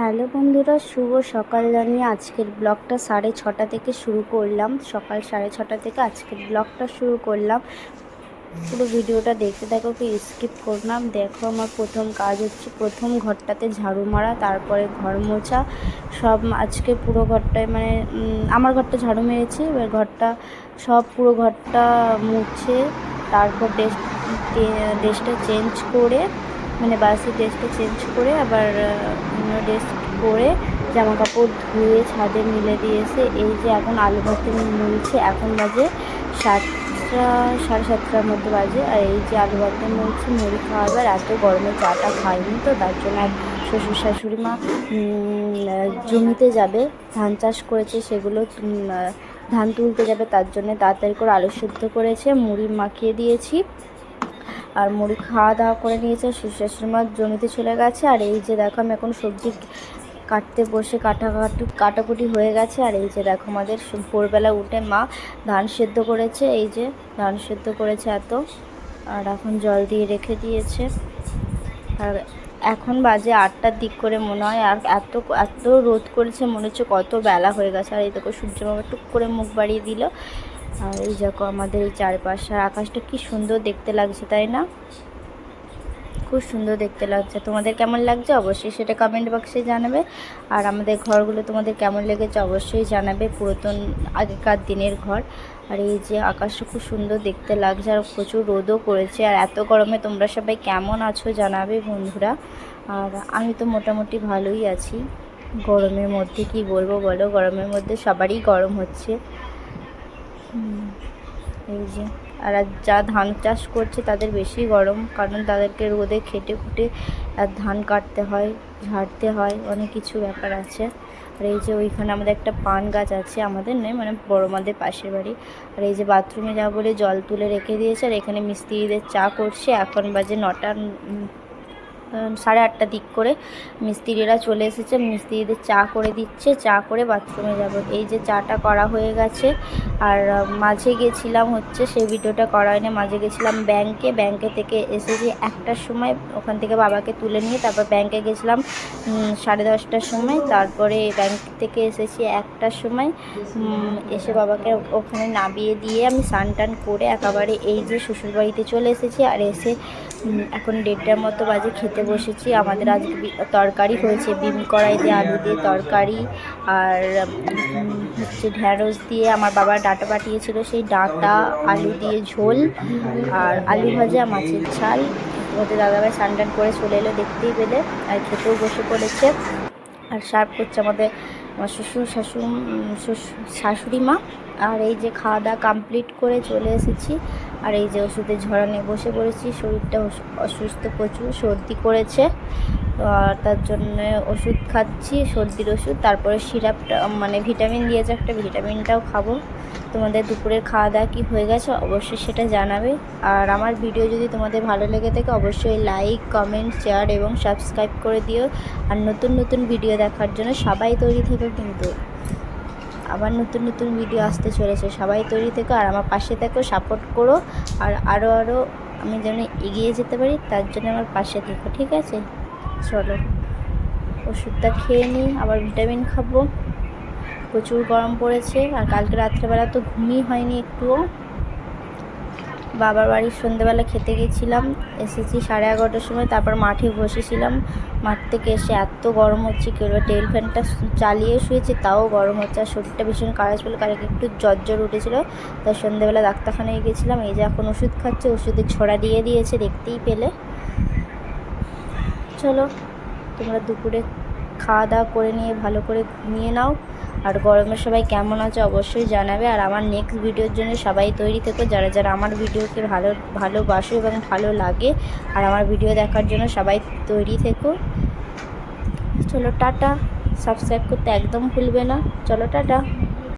Hello বন্ধুরা, শুভ সকাল। জানিয়ে আজকের ব্লগটা সাড়ে ছটা থেকে শুরু করলাম। সকাল সাড়ে ছটা থেকে আজকের ব্লগটা শুরু করলাম। পুরো ভিডিওটা দেখতে দেখো কি স্কিপ করলাম দেখো, আমার প্রথম কাজ হচ্ছে প্রথম ঘরটাতে ঝাড়ু মারা, তারপরে ঘর মোছা। সব আজকে পুরো ঘরটায় মানে আমার ঘরটা ঝাড়ু মেরেছি। এবার ঘরটা, সব পুরো ঘরটা মুছে, তারপর ড্রেস ড্রেসটা চেঞ্জ করে মানে বাসি ড্রেসটা চেঞ্জ করে আবার অন্য ড্রেস পরে জামা কাপড় ধুয়ে ছাদে মিলে দিয়েছে এই যে এখন আলু ভাতে মুলছে, এখন বাজে সাতটা, সাড়ে সাতটার মধ্যে বাজে। আর এই যে আলু ভাতে মুলছে, মুড়ি খাওয়াবে আর এত গরমে চাটা খাইনি তো, তার জন্য আর শ্বশুর শাশুড়ি মা জমিতে যাবে, ধান চাষ করেছে সেগুলো ধান তুলতে যাবে, তার জন্য তাড়াতাড়ি করে আলু সেদ্ধ করেছে, মুড়ি মাখিয়ে দিয়েছি। আর মুড়ি খাওয়া দাওয়া করে নিয়েছে শ্বশুর মা জমিতে চলে গেছে। আর এই যে দেখো আমি এখন সবজি কাটতে বসে কাটাকাটি কাটাকুটি হয়ে গেছে। আর এই যে দেখো আমাদের ভোরবেলা উঠে মা ধান সেদ্ধ করেছে। এই যে ধান সেদ্ধ করেছে এত। আর এখন জল দিয়ে রেখে দিয়েছে। আর এখন বাজে আটটার দিক করে মনে হয়। আর এত এত রোদ করেছে, মনে হচ্ছে কত বেলা হয়ে গেছে। আর এই দেখো সূর্য টুক করে মুখ বাড়িয়ে দিল। আর এই দেখো আমাদের এই চারপাশে আকাশটা কি সুন্দর দেখতে লাগছে, তাই না? খুব সুন্দর দেখতে লাগছে। তোমাদের কেমন লাগছে অবশ্যই সেটা কমেন্ট বক্সে জানাবে। আর আমাদের ঘরগুলো তোমাদের কেমন লেগেছে অবশ্যই জানাবে, পুরাতন আগেকার দিনের ঘর। আর এই যে আকাশটা খুব সুন্দর দেখতে লাগছে, আর প্রচুর রোদও করেছে, আর এত গরমে তোমরা সবাই কেমন আছো জানাবে বন্ধুরা। আর আমি তো মোটামুটি ভালোই আছি। গরমের মধ্যে কি বলব বলো, গরমের মধ্যে সবারই গরম হচ্ছে। এই যে, আর যা ধান চাষ করছে তাদের বেশি গরম, কারণ তাদেরকে রোদে খেটে খুটে আর ধান কাটতে হয়, ঝাড়তে হয়, অনেক কিছু ব্যাপার আছে। আর এই যে ওইখানে আমাদের একটা পান গাছ আছে, আমাদের নয় মানে বড় মাদের পাশের বাড়ি। আর এই যে বাথরুমে যাব বলে জল তুলে রেখে দিয়েছে, আর এখানে মিস্ত্রিদের চা করছে, এখন বাজে নটা সাড়ে আটটা দিক করে মিস্ত্রিরা চলে এসেছে, মিস্ত্রিদের চা করে দিচ্ছে, চা করে বাথরুমে যাব। এই যে চাটা করা হয়ে গেছে, আর মাঝে গেছিলাম হচ্ছে সেই ভিডিওটা করা হয়নি, মাঝে গেছিলাম ব্যাংকে ব্যাংকে থেকে এসেছি একটার সময়, ওখান থেকে বাবাকে তুলে নিয়ে তারপর ব্যাংকে গেছিলাম সাড়ে দশটার সময়, তারপরে ব্যাংক থেকে এসেছি একটার সময় এসে বাবাকে ওখানে নামিয়ে দিয়ে আমি স্নান টান করে একেবারে এই যে শ্বশুরবাড়িতে চলে এসেছি, আর এসে এখন দেড়টার মতো বাজে, খেতে বসেছি। আমাদের আজ তরকারি হয়েছে বিম কড়াই দিয়ে আলু দিয়ে তরকারি আর হচ্ছে ঢ্যাঁড়স দিয়ে আমার বাবা ডাঁটা পাঠিয়েছিল, সেই ডাঁটা, আলু দিয়ে ঝোল আর আলু ভাজা, মাছের ঝাল। ওদের দাদাভাই স্নান করে চলে এলো, দেখতেই পেলে। আর খেতেও বসে পড়েছে। আর সার্ভ করছে আমাদের আমার শ্বশুর শ্বশুর, শাশুড়ি মা। আর এই যে খাওয়া দাওয়া কমপ্লিট করে চলে এসেছি। আর এই যে ওষুধের ঝরা নিয়ে বসে পড়েছি, শরীরটা অসু- অসুস্থ প্রচুর, সর্দি করেছে। তার জন্য ওষুধ খাচ্ছি, সর্দির ওষুধ, তারপরে সিরাপটা মানে ভিটামিন দিয়েছে একটা, ভিটামিনটাও খাব। তোমাদের দুপুরের খাওয়া দাওয়া কী হয়ে গেছে অবশ্যই সেটা জানাবে। আর আমার ভিডিও যদি তোমাদের ভালো লেগে থাকে, অবশ্যই লাইক কমেন্ট শেয়ার এবং সাবস্ক্রাইব করে দিও। আর নতুন নতুন ভিডিও দেখার জন্য সবাই তৈরি থেকো কিন্তু। আবার নতুন নতুন ভিডিও আসতে চলেছে। সবাই তৈরি থেকো আর আমার পাশে থেকো সাপোর্ট করো আর আরও আরও আমি যেন এগিয়ে যেতে পারি, তার জন্য আমার পাশে থেকো, ঠিক আছে? চলো, ওষুধটা খেয়ে নিই, আবার ভিটামিন খাব। প্রচুর গরম পড়েছে আর কালকে রাত্রেবেলা তো ঘুমই হয়নি একটুও। বাবার বাড়ির সন্ধ্যেবেলা খেতে গেছিলাম। এসেছি সাড়ে এগারোটার সময়, তারপর মাঠে বসেছিলাম। মাঠ থেকে এসে এত গরম হচ্ছে কেউ টেবিল ফ্যানটা চালিয়ে শুয়েছে, তাও গরম হচ্ছে। আর শরীরটা ভীষণ খারাপ ছিল, কালকে একটু জ্বর উঠেছিলো। তাই সন্ধ্যেবেলা ডাক্তারখানায় গেছিলাম, এই যে এখন ওষুধ খাচ্ছে, ওষুধে ছড়া দিয়ে দিয়েছে, দেখতেই পেলে। চলো, তোমরা দুপুরে খাওয়া দাওয়া করে নিয়ে, ভালো করে ঘুমিয়ে নাও। আর গরমে সবাই কেমন আছে অবশ্যই জানাবে। আর আমার নেক্সট ভিডিওর জন্য সবাই তৈরি থেকো, যারা যারা আমার ভিডিওকে ভালো, ভালোবাসো এবং ভালো লাগে। আর আমার ভিডিও দেখার জন্য সবাই তৈরি থেকো। চলো টাটা। সাবস্ক্রাইব করতে একদম ভুলবে না। চলো টাটা।